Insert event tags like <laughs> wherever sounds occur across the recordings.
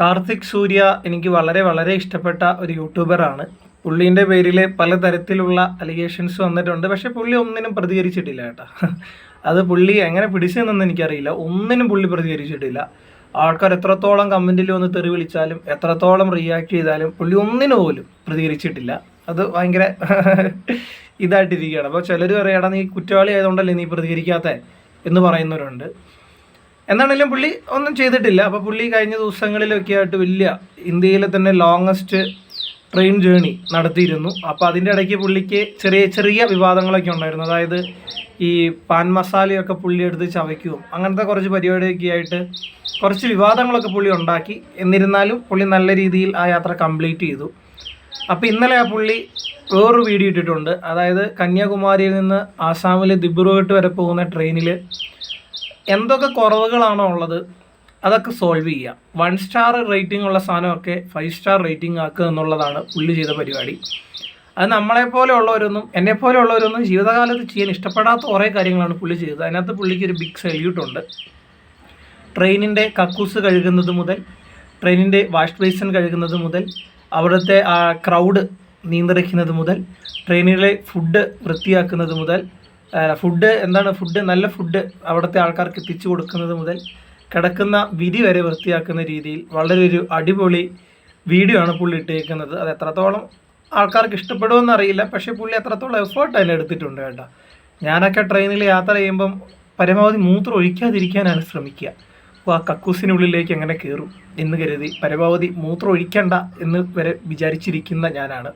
കാർത്തിക് സൂര്യ എനിക്ക് വളരെ വളരെ ഇഷ്ടപ്പെട്ട ഒരു യൂട്യൂബറാണ് പുള്ളീന്റെ പേരിൽ പലതരത്തിലുള്ള അലിഗേഷൻസ് വന്നിട്ടുണ്ട്. പക്ഷെ പുള്ളി ഒന്നിനും പ്രതികരിച്ചിട്ടില്ല കേട്ടോ. അത് പുള്ളി എങ്ങനെ പിടിച്ചതെന്നൊന്നും എനിക്കറിയില്ല. ഒന്നിനും പുള്ളി പ്രതികരിച്ചിട്ടില്ല. ആൾക്കാർ എത്രത്തോളം കമന്റിൽ വന്ന് തെറി വിളിച്ചാലും എത്രത്തോളം റിയാക്ട് ചെയ്താലും പുള്ളി ഒന്നിനു പോലും പ്രതികരിച്ചിട്ടില്ല. അത് ഭയങ്കര ഇതായിട്ടിരിക്കുകയാണ്. അപ്പോൾ ചിലർ പറയാടാ നീ കുറ്റവാളി ആയതുകൊണ്ടല്ലേ നീ പ്രതികരിക്കാത്ത? എന്ന് പറയുന്നവരുണ്ട്. എന്നാണെങ്കിലും പുള്ളി ഒന്നും ചെയ്തിട്ടില്ല. അപ്പോൾ പുള്ളി കഴിഞ്ഞ ദിവസങ്ങളിലൊക്കെ ആയിട്ട് വലിയ ഇന്ത്യയിലെ തന്നെ ലോങ്ങസ്റ്റ് ട്രെയിൻ ജേണി നടത്തിയിരുന്നു. അപ്പോൾ അതിന്റെ ഇടയ്ക്ക് പുള്ളിക്ക് ചെറിയ ചെറിയ വിവാദങ്ങളൊക്കെ ഉണ്ടായിരുന്നു. അതായത് ഈ പാൻ മസാലയൊക്കെ പുള്ളി എടുത്ത് ചവയ്ക്കും. അങ്ങനത്തെ കുറച്ച് പരിപാടിയൊക്കെ ആയിട്ട് കുറച്ച് വിവാദങ്ങളൊക്കെ പുള്ളി ഉണ്ടാക്കി. എന്നിരുന്നാലും പുള്ളി നല്ല രീതിയിൽ ആ യാത്ര കംപ്ലീറ്റ് ചെയ്തു. അപ്പോൾ ഇന്നലെ ആ പുള്ളി വേറൊരു വീഡിയോ ഇട്ടിട്ടുണ്ട്. അതായത് കന്യാകുമാരിയിൽ നിന്ന് ആസാമിലെ ദിബ്രുഗട്ട് വരെ പോകുന്ന ട്രെയിനിൽ എന്തൊക്കെ കുറവുകളാണോ ഉള്ളത് അതൊക്കെ സോൾവ് ചെയ്യുക. വൺ സ്റ്റാർ റേറ്റിംഗ് ഉള്ള സാധനമൊക്കെ ഫൈവ് സ്റ്റാർ റേറ്റിംഗ് ആക്കുക എന്നുള്ളതാണ് പുള്ളി ചെയ്ത പരിപാടി. അത് നമ്മളെപ്പോലെ ഉള്ളവരൊന്നും എന്നെപ്പോലെ ഉള്ളവരൊന്നും ജീവിതകാലത്ത് ചെയ്യാൻ ഇഷ്ടപ്പെടാത്ത കുറേ കാര്യങ്ങളാണ് പുള്ളി ചെയ്തത്. അതിനകത്ത് പുള്ളിക്ക് ഒരു ബിഗ് സല്യൂട്ടുണ്ട് ട്രെയിനിന്റെ കക്കൂസ് കഴുകുന്നത് മുതൽ ട്രെയിനിന്റെ വാഷ് ബേസിൻ കഴുകുന്നത് മുതൽ അവിടുത്തെ ആ ക്രൗഡ് നിയന്ത്രിക്കുന്നത് മുതൽ ട്രെയിനിലെ ഫുഡ് വൃത്തിയാക്കുന്നത് മുതൽ ഫുഡ് എന്താണ് ഫുഡ് നല്ല ഫുഡ് അവിടുത്തെ ആൾക്കാർക്ക് എത്തിച്ചു കൊടുക്കുന്നത് മുതൽ കിടക്കുന്ന വിധി വരെ വൃത്തിയാക്കുന്ന രീതിയിൽ വളരെ ഒരു അടിപൊളി വീഡിയോ ആണ് പുള്ളി ഇട്ടേക്കുന്നത്. അത് എത്രത്തോളം ആൾക്കാർക്ക് ഇഷ്ടപ്പെടുമെന്ന് അറിയില്ല. പക്ഷേ പുള്ളി എത്രത്തോളം എഫേർട്ട് അതിന് എടുത്തിട്ടുണ്ട് കേട്ടോ. ഞാനൊക്കെ ട്രെയിനിൽ യാത്ര ചെയ്യുമ്പം പരമാവധി മൂത്രം ഒഴിക്കാതിരിക്കാനാണ് ശ്രമിക്കുക. അപ്പോൾ ആ കക്കൂസിനുള്ളിലേക്ക് എങ്ങനെ കയറും എന്ന് കരുതി പരമാവധി മൂത്രം ഒഴിക്കണ്ട എന്ന് വരെ വിചാരിച്ചിരിക്കുന്ന ഞാനാണ്.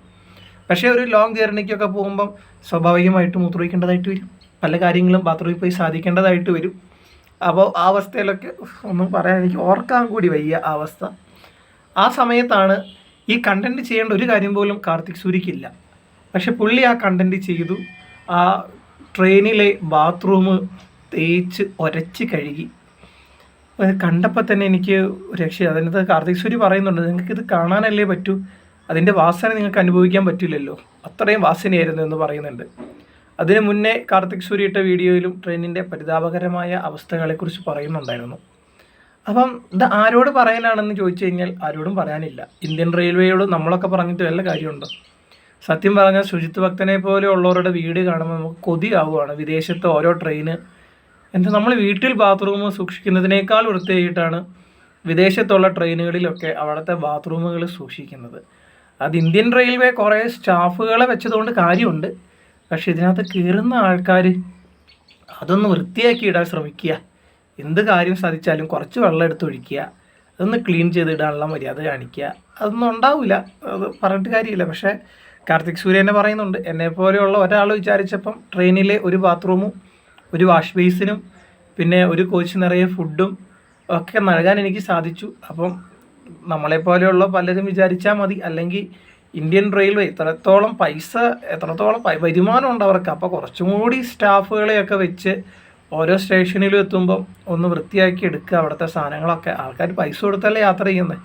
പക്ഷേ ഒരു ലോങ് ജേർണിക്കൊക്കെ പോകുമ്പം സ്വാഭാവികമായിട്ട് മൂത്രമൊഴിക്കേണ്ടതായിട്ട് വരും. പല കാര്യങ്ങളും ബാത്റൂമിൽ പോയി സാധിക്കേണ്ടതായിട്ട് വരും. അപ്പോൾ ആ അവസ്ഥയിലൊക്കെ ഒന്നും പറയാൻ എനിക്ക് ഓർക്കാൻ കൂടി വയ്യ ആ അവസ്ഥ. ആ സമയത്താണ് ഈ കണ്ടന്റ് ചെയ്യേണ്ട ഒരു കാര്യം പോലും കാർത്തിക് സൂര്യക്കില്ല പക്ഷെ പുള്ളി ആ കണ്ടന്റ് ചെയ്തു. ആ ട്രെയിനിലെ ബാത്റൂം തേച്ച് ഒരച്ച് കഴുകി. കണ്ടപ്പോൾ തന്നെ എനിക്ക് രക്ഷ. അതിനകത്ത് കാർത്തിക് സൂര്യ പറയുന്നുണ്ട് നിങ്ങൾക്ക് ഇത് കാണാനല്ലേ പറ്റൂ? അതിന്റെ വാസന നിങ്ങൾക്ക് അനുഭവിക്കാൻ പറ്റില്ലല്ലോ. അത്രയും വാസനയായിരുന്നു എന്ന് പറയുന്നുണ്ട്. അതിന് മുന്നേ കാർത്തിക് സൂര്യ ഇട്ട വീഡിയോയിലും ട്രെയിനിന്റെ പരിതാപകരമായ അവസ്ഥകളെക്കുറിച്ച് പറയുന്നുണ്ടായിരുന്നു. അപ്പം ഇത് ആരോട് പറയാനാണെന്ന് ചോദിച്ചു കഴിഞ്ഞാൽ ആരോടും പറയാനില്ല. ഇന്ത്യൻ റെയിൽവേയോട് നമ്മളൊക്കെ പറഞ്ഞിട്ട് വല്ല കാര്യമുണ്ടോ? സത്യം പറഞ്ഞാൽ ശുചിത്വ ഭക്തനെ പോലെ ഉള്ളവരുടെ വീട് കാണുമ്പോൾ നമുക്ക് കൊതിയാവുകയാണ്. വിദേശത്തെ ഓരോ ട്രെയിന് എന്താ നമ്മൾ വീട്ടിൽ ബാത്റൂം സൂക്ഷിക്കുന്നതിനേക്കാൾ വൃത്തിയായിട്ടാണ് വിദേശത്തുള്ള ട്രെയിനുകളിലൊക്കെ അവിടുത്തെ ബാത്റൂമുകൾ സൂക്ഷിക്കുന്നത്. അത് ഇന്ത്യൻ റെയിൽവേ കുറേ സ്റ്റാഫുകളെ വെച്ചതുകൊണ്ട് കാര്യമുണ്ട്. പക്ഷെ ഇതിനകത്ത് കയറുന്ന ആൾക്കാർ അതൊന്ന് വൃത്തിയാക്കി ഇടാൻ ശ്രമിക്കുക. എന്ത് കാര്യം സാധിച്ചാലും കുറച്ച് വെള്ളം എടുത്ത് ഒഴിക്കുക. അതൊന്ന് ക്ലീൻ ചെയ്തിടാനുള്ള മര്യാദ കാണിക്കുക. അതൊന്നും ഉണ്ടാവില്ല. അത് പറഞ്ഞിട്ട് കാര്യമില്ല. പക്ഷേ കാർത്തിക് സൂര്യ എന്നെ പറയുന്നുണ്ട്. എന്നെ പോലെയുള്ള ഒരാൾ വിചാരിച്ചപ്പം ട്രെയിനിലെ ഒരു ബാത്റൂമും ഒരു വാഷ് ബേസിനും പിന്നെ ഒരു കോച്ച് നിറയെ ഫുഡും ഒക്കെ നൽകാൻ എനിക്ക് സാധിച്ചു. അപ്പം നമ്മളെപ്പോലെയുള്ള പലരും വിചാരിച്ചാൽ മതി. അല്ലെങ്കിൽ ഇന്ത്യൻ റെയിൽവേ ഇത്രത്തോളം പൈസ എത്രത്തോളം വരുമാനം ഉണ്ട് അവർക്ക്. അപ്പോൾ കുറച്ചും കൂടി സ്റ്റാഫുകളെയൊക്കെ വെച്ച് ഓരോ സ്റ്റേഷനിലും എത്തുമ്പം ഒന്ന് വൃത്തിയാക്കി എടുക്കുക. അവിടുത്തെ സാധനങ്ങളൊക്കെ. ആൾക്കാർ പൈസ കൊടുത്തല്ലേ യാത്ര ചെയ്യുന്നത്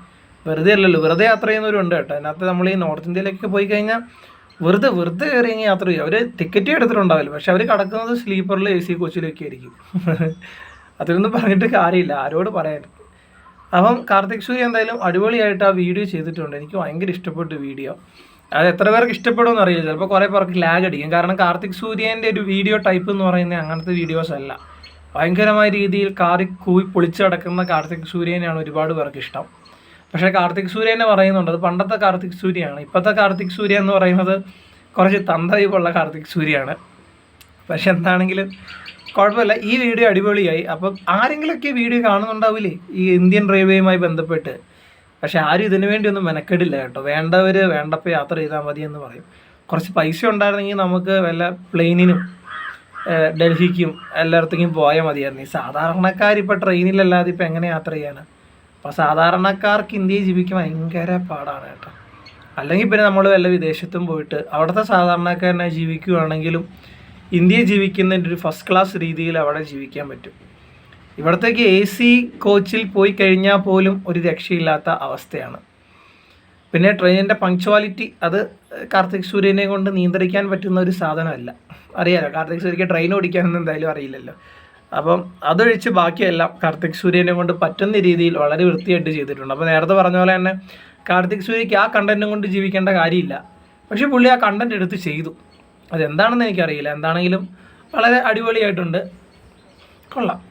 വെറുതെ അല്ലല്ലോ. വെറുതെ യാത്ര ചെയ്യുന്നവരുണ്ട് കേട്ടോ. അതിനകത്ത് നമ്മൾ ഈ നോർത്ത് ഇന്ത്യയിലേക്ക് പോയി കഴിഞ്ഞാൽ വെറുതെ വെറുതെ കയറി യാത്ര ചെയ്യും. അവർ ടിക്കറ്റ് എടുത്തിട്ടുണ്ടാവില്ല. പക്ഷെ അവർ കിടക്കുന്നത് സ്ലീപ്പറിൽ എ സി കോച്ചിലൊക്കെ ആയിരിക്കും. <laughs> അതിലൊന്നും പറഞ്ഞിട്ട് കാര്യമില്ല. ആരോട് പറയാൻ? അപ്പം കാർത്തിക് സൂര്യ എന്തായാലും അടിപൊളിയായിട്ട് ആ വീഡിയോ ചെയ്തിട്ടുണ്ട്. എനിക്ക് ഭയങ്കര ഇഷ്ടപ്പെട്ടു വീഡിയോ. അത് എത്ര പേർക്ക് ഇഷ്ടപ്പെടുമെന്ന് അറിയില്ല. ചിലപ്പോൾ കുറേ പേർക്ക് ലാഗ് അടിക്കും. കാരണം കാർത്തിക് സൂര്യന്റെ ഒരു വീഡിയോ ടൈപ്പ് എന്ന് പറയുന്നത് അങ്ങനത്തെ വീഡിയോസ് അല്ല. ഭയങ്കരമായ രീതിയിൽ കാറി കൂവി പൊളിച്ച് കിടക്കുന്ന കാർത്തിക് സൂര്യനെയാണ് ഒരുപാട് പേർക്ക് ഇഷ്ടം. പക്ഷേ കാർത്തിക് സൂര്യനെ പറയുന്നുണ്ട് അത് പണ്ടത്തെ കാർത്തിക് സൂര്യയാണ്. ഇപ്പോഴത്തെ കാർത്തിക് സൂര്യ എന്ന് പറയുന്നത് കുറച്ച് തന്തവയ്പുള്ള കാർത്തിക് സൂര്യയാണ്. പക്ഷെ എന്താണെങ്കിലും കുഴപ്പമില്ല. ഈ വീഡിയോ അടിപൊളിയായി. അപ്പം ആരെങ്കിലുമൊക്കെ വീഡിയോ കാണുന്നുണ്ടാവില്ലേ? ഈ ഇന്ത്യൻ റെയിൽവേയുമായി ബന്ധപ്പെട്ട്. പക്ഷെ ആരും ഇതിനു വേണ്ടി ഒന്നും മെനക്കെടില്ല കേട്ടോ. വേണ്ടവർ വേണ്ടപ്പോൾ യാത്ര ചെയ്താൽ മതി എന്ന് പറയും. കുറച്ച് പൈസ ഉണ്ടായിരുന്നെങ്കിൽ നമുക്ക് വല്ല പ്ലെയിനിനും ഡൽഹിക്കും എല്ലായിടത്തേക്കും പോയാൽ മതിയായിരുന്നു. ഈ സാധാരണക്കാർ ഇപ്പോൾ ട്രെയിനിലല്ലാതെ ഇപ്പോൾ എങ്ങനെ യാത്ര ചെയ്യാനാണ് അപ്പോൾ സാധാരണക്കാർക്ക് ഇന്ത്യയിൽ ജീവിക്കാൻ ഭയങ്കര പാടാണ് കേട്ടോ. അല്ലെങ്കിൽ പിന്നെ നമ്മൾ വല്ല വിദേശത്തും പോയിട്ട് അവിടുത്തെ സാധാരണക്കാരനെ ജീവിക്കുകയാണെങ്കിലും ഇന്ത്യയിൽ ജീവിക്കുന്നതിന്റെ ഒരു ഫസ്റ്റ് ക്ലാസ് രീതിയിൽ അവിടെ ജീവിക്കാൻ പറ്റും. ഇവിടത്തേക്ക് എ സി കോച്ചിൽ പോയി കഴിഞ്ഞാൽ പോലും ഒരു രക്ഷയില്ലാത്ത അവസ്ഥയാണ്. പിന്നെ ട്രെയിനിന്റെ പങ്ക്ച്വാലിറ്റി അത് കാർത്തിക് സൂര്യനെ കൊണ്ട് നിയന്ത്രിക്കാൻ പറ്റുന്ന ഒരു സാധനമല്ല. അറിയാലോ കാർത്തിക് സൂര്യക്ക് ട്രെയിൻ ഓടിക്കാനൊന്നും എന്തായാലും അറിയില്ലല്ലോ. അപ്പം അതൊഴിച്ച് ബാക്കിയെല്ലാം കാർത്തിക് സൂര്യനെ കൊണ്ട് പറ്റുന്ന രീതിയിൽ വളരെ വൃത്തിയായിട്ട് ചെയ്തിട്ടുണ്ട്. അപ്പോൾ നേരത്തെ പറഞ്ഞ പോലെ തന്നെ കാർത്തിക് സൂര്യക്ക് ആ കണ്ടന്റും കൊണ്ട് ജീവിക്കേണ്ട കാര്യമില്ല. പക്ഷേ പുള്ളി ആ കണ്ടന്റ് എടുത്ത് ചെയ്തു. അതെന്താണെന്ന് എനിക്കറിയില്ല. എന്താണെങ്കിലും വളരെ അടിപൊളിയായിട്ടുണ്ട്. കൊള്ളാം.